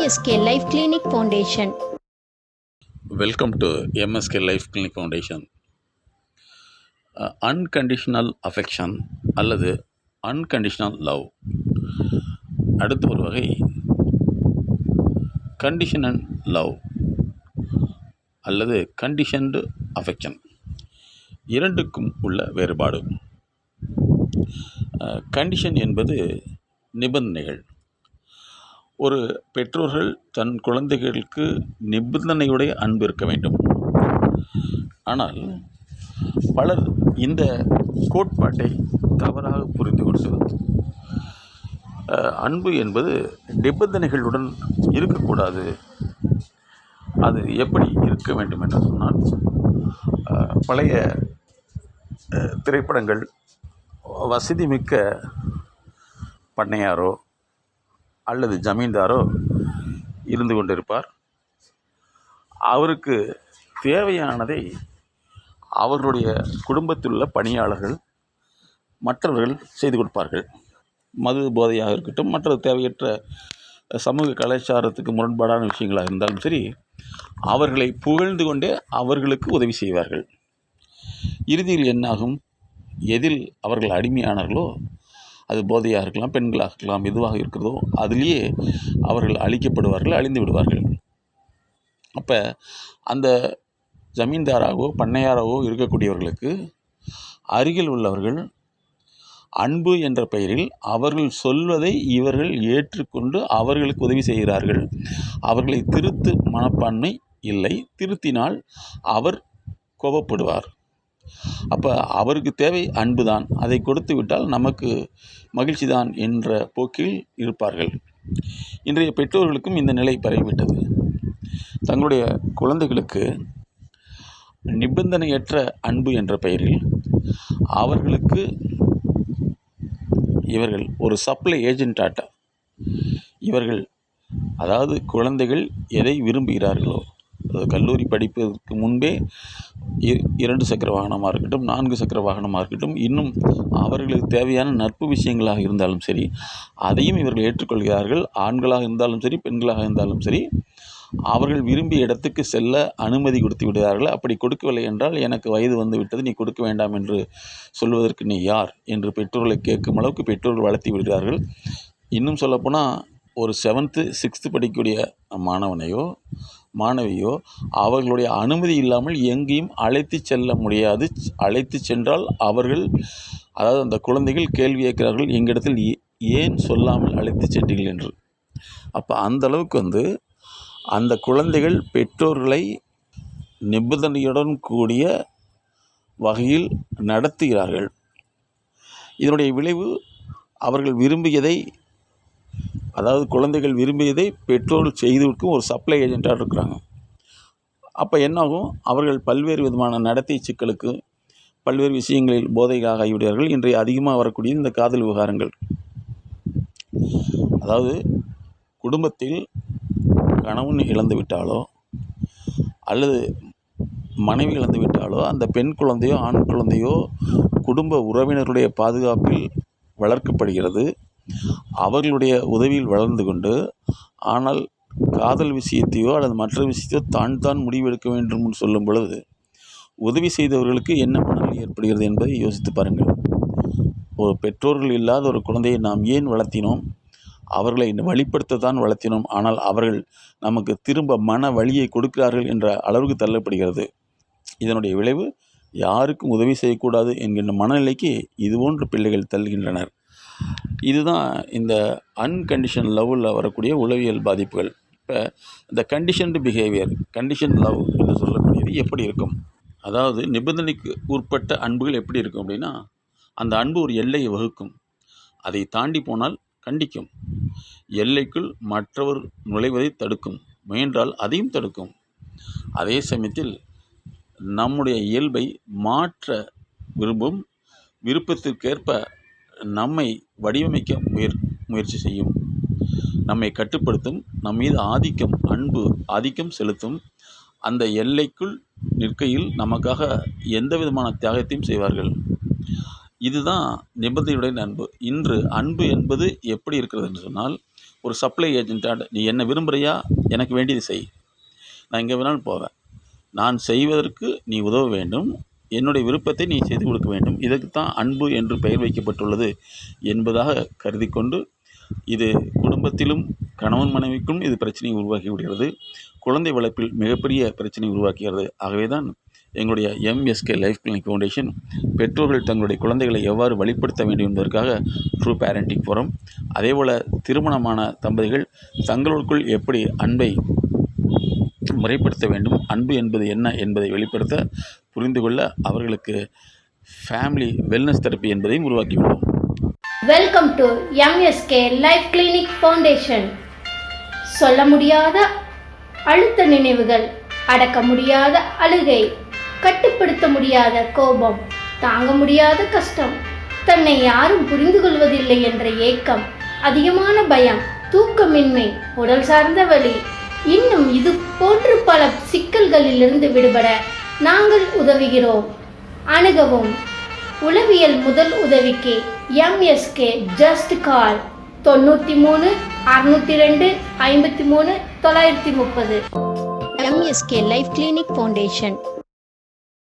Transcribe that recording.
MSK life clinic foundation welcome to MSK life clinic foundation unconditional affection அல்லது unconditional love அடுத்த ஒரு வகை conditional love அல்லது conditioned affection இரண்டுக்கும் உள்ள வேறுபாடு. Uh, கண்டிஷன் என்பது நிபந்தனைகள். ஒரு பெற்றோர்கள் தன் குழந்தைகளுக்கு நிபந்தனையுடைய அன்பு இருக்க வேண்டும். ஆனால் பலர் இந்த கோட்பாட்டை தவறாக புரிந்து கொண்டு அன்பு என்பது நிபந்தனைகளுடன் இருக்கக்கூடாது. அது எப்படி இருக்க வேண்டும் என்று சொன்னால் பழைய திரைப்படங்கள் வசதி மிக்க பண்ணையாரோ அல்லது ஜமீன்தாரோ இருந்து கொண்டிருப்பார். அவருக்கு தேவையானதை அவர்களுடைய குடும்பத்தில் உள்ள பணியாளர்கள் மற்றவர்கள் செய்து கொடுப்பார்கள். மது போதையாக இருக்கட்டும் மற்ற தேவையற்ற சமூக கலாச்சாரத்துக்கு முரண்பாடான விஷயங்களாக இருந்தாலும் சரி அவர்களை புகழ்ந்து கொண்டே அவர்களுக்கு உதவி செய்வார்கள். இறுதியில் என்னாகும்? எதில் அவர்கள் அடிமையானார்களோ அது போதையாக இருக்கலாம் பெண்களாக இருக்கலாம் எதுவாக இருக்கிறதோ அதிலேயே அவர்கள் அழிக்கப்படுவார்கள் அழிந்து விடுவார்கள். அப்போ அந்த ஜமீன்தாராகவோ பண்ணையாராகவோ இருக்கக்கூடியவர்களுக்கு அருகில் உள்ளவர்கள் அன்பு என்ற பெயரில் அவர்கள் சொல்வதை இவர்கள் ஏற்றுக்கொண்டு அவர்களுக்கு உதவி செய்கிறார்கள். அவர்களை திருத்து மனப்பான்மை இல்லை. திருத்தினால் அவர் கோபப்படுவார். அப்போ அவருக்கு தேவை அன்பு தான் அதை கொடுத்து விட்டால் நமக்கு மகிழ்ச்சிதான் என்ற போக்கில் இருப்பார்கள். இன்றைய பெற்றோர்களுக்கும் இந்த நிலை பரவிவிட்டது. தங்களுடைய குழந்தைகளுக்கு நிபந்தனையற்ற அன்பு என்ற பெயரில் அவர்களுக்கு இவர்கள் ஒரு சப்ளை ஏஜென்டாட்ட இவர்கள் அதாவது குழந்தைகள் எதை விரும்புகிறார்களோ கல்லூரி படிப்பதற்கு முன்பே இ- இரண்டு சக்கர வாகனமாக இருக்கட்டும் நான்கு சக்கர வாகனமாக இருக்கட்டும் இன்னும் அவர்களுக்கு தேவையான நட்பு விஷயங்களாக இருந்தாலும் சரி அதையும் இவர்கள் ஏற்றுக்கொள்கிறார்கள். ஆண்களாக இருந்தாலும் சரி பெண்களாக இருந்தாலும் சரி அவர்கள் விரும்பிய இடத்துக்கு செல்ல அனுமதி கொடுத்து விடுகிறார்கள். அப்படி கொடுக்கவில்லை என்றால் எனக்கு வயது வந்து விட்டது நீ கொடுக்க வேண்டாம் என்று சொல்வதற்கு நீ யார்? என்று பெற்றோர்களை கேட்கும் அளவுக்கு பெற்றோர்கள் வளர்த்தி விடுகிறார்கள். இன்னும் சொல்லப்போனால் ஒரு செவன்த்து சிக்ஸ்த்து படிக்கக்கூடிய மாணவனையோ மாணவியோ அவர்களுடைய அனுமதி இல்லாமல் எங்கேயும் அழைத்து செல்ல முடியாது. அழைத்து சென்றால் அவர்கள் அதாவது அந்த குழந்தைகள் கேள்வி கேட்கிறார்கள் எங்களிடத்தில் ஏ- ஏன் சொல்லாமல் அழைத்து சென்றீர்கள்? என்று. அப்போ அந்த அளவுக்கு வந்து அந்த குழந்தைகள் பெற்றோர்களை நிபந்தனையுடன் கூடிய வகையில் நடத்துகிறார்கள். இதனுடைய விளைவு அவர்கள் விரும்பியதை அதாவது குழந்தைகள் விரும்பியதை பெற்றோர்கள் செய்துவிட்கும் ஒரு சப்ளை ஏஜென்ட்டாக இருக்கிறாங்க. அப்போ என்னாகும்? அவர்கள் பல்வேறு விதமான நடத்தை சிக்கலுக்கு பல்வேறு விஷயங்களில் போதையாக ஆகிவிடுவார்கள். இன்றைய அதிகமாக வரக்கூடிய இந்த காதல் விவகாரங்கள். அதாவது குடும்பத்தில் கணவன் இழந்து விட்டாலோ அல்லது மனைவி இழந்து விட்டாலோ அந்த பெண் குழந்தையோ ஆண் குழந்தையோ குடும்ப உறவினருடைய பாதுகாப்பில் வளர்க்கப்படுகிறது. அவர்களுடைய உதவியில் வளர்ந்து கொண்டு ஆனால் காதல் விஷயத்தையோ அல்லது மற்ற விஷயத்தையோ தான் தான் முடிவெடுக்க வேண்டும் என்று சொல்லும் பொழுது உதவி செய்தவர்களுக்கு என்ன மனநிலை ஏற்படுகிறது என்பதை யோசித்து பாருங்கள். ஒரு பெற்றோர்கள் இல்லாத ஒரு குழந்தையை நாம் ஏன் வளர்த்தினோம்? அவர்களை வழிப்படுத்த தான் வளர்த்தினோம். ஆனால் அவர்கள் நமக்கு திரும்ப மன வழியை கொடுக்கிறார்கள் என்ற அளவுக்கு தள்ளப்படுகிறது. இதனுடைய விளைவு யாருக்கும் உதவி செய்யக்கூடாது என்கின்ற மனநிலைக்கு இதுபோன்ற பிள்ளைகள் தள்ளுகின்றனர். இதுதான் இந்த அன்கண்டிஷன் லவ்வில் வரக்கூடிய உளவியல் பாதிப்புகள். இப்போ இந்த கண்டிஷன்டு பிஹேவியர் கண்டிஷன் லவ் என்று சொல்லக்கூடியது எப்படி இருக்கும்? அதாவது நிபந்தனைக்கு உட்பட்ட அன்புகள் எப்படி இருக்கும் அப்படின்னா அந்த அன்பு ஒரு எல்லையை வகுக்கும். அதை தாண்டி போனால் கண்டிக்கும். எல்லைக்குள் மற்றவர் நுழைவதை தடுக்கும். முயன்றால் அதையும் தடுக்கும். அதே சமயத்தில் நம்முடைய இயல்பை மாற்ற விரும்பும் விருப்பத்திற்கேற்ப நம்மை வடிவமைக்க முயற் முயற்சி செய்யும். நம்மை கட்டுப்படுத்தும் நம் மீது ஆதிக்கம் அன்பு ஆதிக்கம் செலுத்தும். அந்த எல்லைக்குள் நிற்கையில் நமக்காக எந்த விதமான தியாகத்தையும் செய்வார்கள். இதுதான் நிபந்தனையுடைய அன்பு இன்று அன்பு என்பது எப்படி இருக்கிறது என்று சொன்னால் ஒரு சப்ளை ஏஜென்ட்டாக நீ என்ன விரும்புகிறியா எனக்கு வேண்டியது செய். நான் எங்கே வேணாலும் போவேன். நான் செய்வதற்கு நீ உதவ வேண்டும். என்னுடைய விருப்பத்தை நீ செய்து கொடுக்க வேண்டும். இதற்கு தான் அன்பு என்று பெயர் வைக்கப்பட்டுள்ளது என்பதாக கருதி கொண்டு இது குடும்பத்திலும் கணவன் மனைவிக்கும் இது பிரச்சனையை உருவாக்கி விடுகிறது. குழந்தை வளர்ப்பில் மிகப்பெரிய பிரச்சனை உருவாக்குகிறது. ஆகவே தான் எங்களுடைய எம்எஸ்கே லைஃப் கிளினிக் ஃபவுண்டேஷன் பெற்றோர்கள் தங்களுடைய குழந்தைகளை எவ்வாறு வழிப்படுத்த வேண்டும் என்பதற்காக ட்ரூ பேரண்டிங் ஃபோரம் அதேபோல் திருமணமான தம்பதிகள் தங்களுக்குள் எப்படி அன்பை முறைப்படுத்த வேண்டும் அன்பு என்பது என்ன என்பதை வெளிப்படுத்த புரிந்து கொள்ள அவர்களுக்கு ஃபேமிலி வெல்னஸ் தெரப்பி என்பதையும் உருவாக்கியுள்ளோம் welcome to MSK life clinic foundation சொல்ல முடியாத அழுத்த நினைவுகள் அடக்க முடியாத அழுகை கட்டுப்படுத்த முடியாத கோபம் தாங்க முடியாத கஷ்டம் தன்னை யாரும் புரிந்து கொள்வதில்லை என்ற ஏக்கம் அதிகமான பயம் தூக்கமின்மை உடல் சார்ந்த வலி இன்னும் இது போன்று பல சிக்கல்களிலிருந்து விடுபட நாங்கள் உதவுகிறோம். அணுகவும். உளவியல் முதல் உதவிக்கு எம்எஸ்கே ஜஸ்ட் கால் தொண்ணூற்றி மூணு அறுநூற்றி ரெண்டு ஐம்பத்தி மூணு தொள்ளாயிரத்தி முப்பது. MSK life clinic foundation